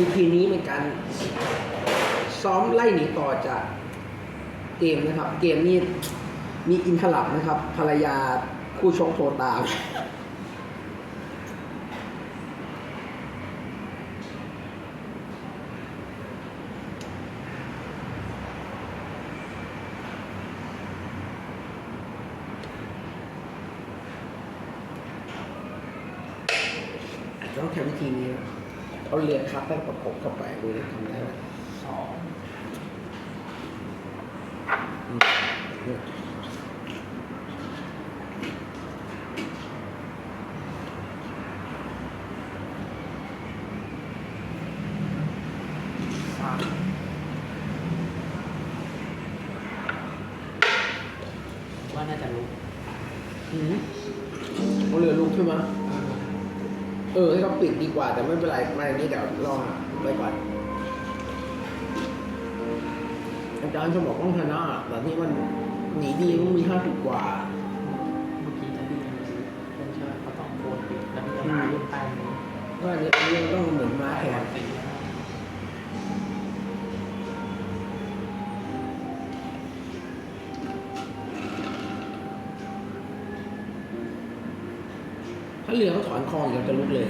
EP นี้เป็นการซ้อมไล่หนีต่อจากเกมนะครับ เกมนี้มีอินทลับนะครับ ภรรยาคู่ชกโทรตามอาจจะต้องใช้วิธีนี้ เอาเรือคัพแล้วประกบเข้าไปดูนะทำได้ไหมสองอืมสามว่าน่าจะรู้อืมเอาเรือลุกใช่ไหม เออให้เขาปิดดีกว่า แต่ไม่เป็นไรไม่นี่เดี๋ยวรอไปก่อนอาจารย์จะบอกต้องชนะแต่ที่มันหนีดีต้องมีห้าสิบกว่าเมื่อกี้จะดีเป็นเชิญเขาต้องโคนปิดแล้วมันจะมาขึ้นไปนี้ว่าอันนี้อันนี้ต้องเหมือนม้าแขน เรือเขาถอนคออีกเราจะลุกเลย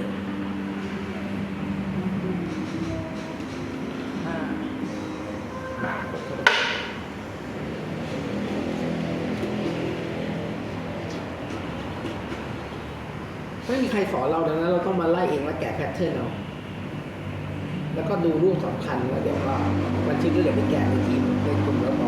ไม่มีใครสอนเราดังนั้นเราต้องมาไล่เองแล้วแกะแพทเทิร์นเอาแล้วก็ดูรูปสำคัญแล้วเดี๋ยวก็บันทึกแล้วเดี๋ยวไปแกะในทีมในกลุ่มแล้วต่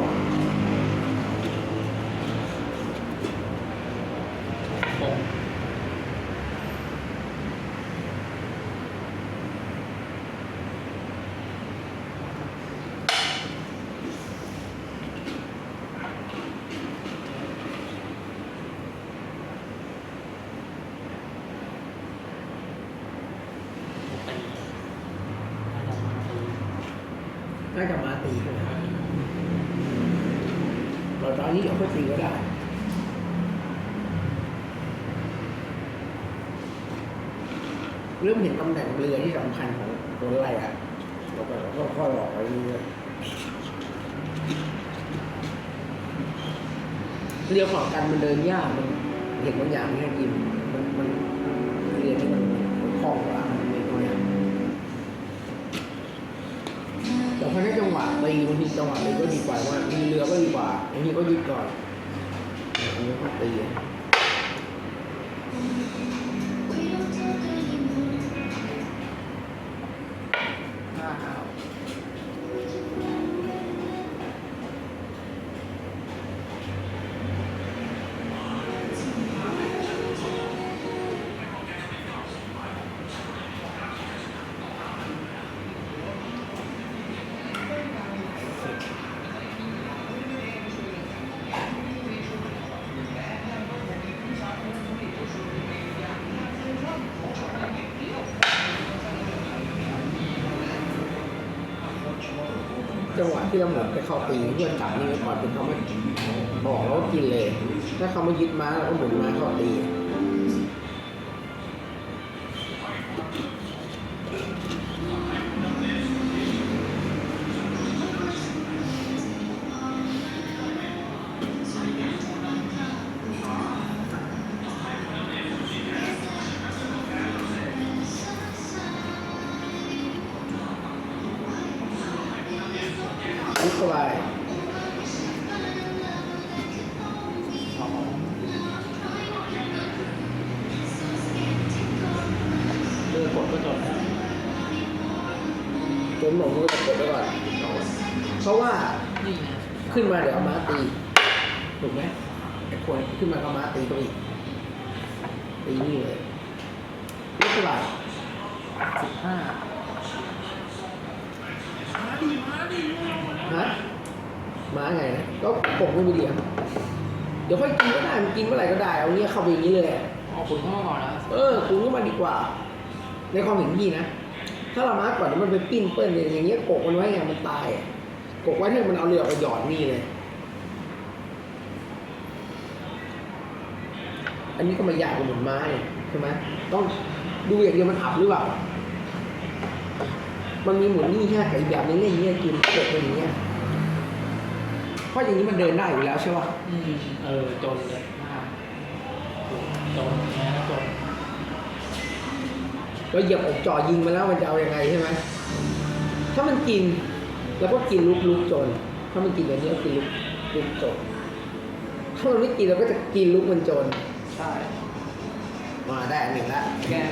น่าจะมาตีน่าจะมาตีใช่ไหมเราตอนนี้เดี๋ยวค่อยตีก็ได้เริ่มเห็นตำแหน่งเรือที่สำคัญของตัวไล่อะเราก็เราก็ค่อยๆหลอกไปเรื่อยเรือของกันมันเดินยากมันเห็นบางอย่างไม่ให้กิน ตีบางทีจังหวะตีก็ดีกว่าว่ามีเรือก็ดีกว่าบางทีก็ยึดก่อนอันนี้ก็ตีห้าห้ จังหวะที่เราหมุนไปเข้าตีเพื่อนจับนี่ก่อนเป็นเขาไม่บอกแล้วกินเลย ถ้าเขาไม่ยึดม้าเราก็หมุนม้าเข้าตี ยึดเข้าไปเรือกดก็จบจนหมดมือก็กดไว้ก่อนเพราะว่าขึ้นมาเดี๋ยวม้าตีถูกไหมไอ้ควรขึ้นมาก็ม้าตีตัวอีกตีนี่เลยยึดเข้าไปสิบห้า ฮะม้าไงนะก็ปกไม่มีเดียมเดี๋ยวค่อยกินก็ได้มันกินเมื่อไหร่ก็ได้เอาเนี้ยเข้าไปอย่างนี้เลยเอาคุณเข้ามาก่อนแล้วเออคุณก็มาดีกว่า ในความเห็นพี่นะ ถ้าเรามาก่อนเดี๋ยวมันไปปิ้นเปิ้ลอย่างเงี้ยกกมันไว้ไงมันตายอะกกไว้ให้มันเอาเรือออกไปหยอดนี่เลย อันนี้ก็มายากกว่าหมุนม้าเนี่ยใช่ไหมต้องดูอย่างเดียวมันอับหรือเปล่า มมันมีหมุนนี่ห้ากับอีกแบบนึงเล่นอย่างเงี้ยกินเกิดเป็นอย่างเงี้ยเพราะอย่างนี้มันเดินได้อยู่แล้วใช่ป่ะอืมเออจนเลยมากจนแม้จนเราเหยียบอกจ่อยิงมาแล้วมันจะเอายังไงใช่ไหมถ้ามันกินเราก็กินลุกลุกจน ถ้ามันกินแบบนี้ก็กินลุกลุกจนถ้ามันไม่กินเราก็จะกินลุกมันจนใช่มาได้อันหนึ่งละแกง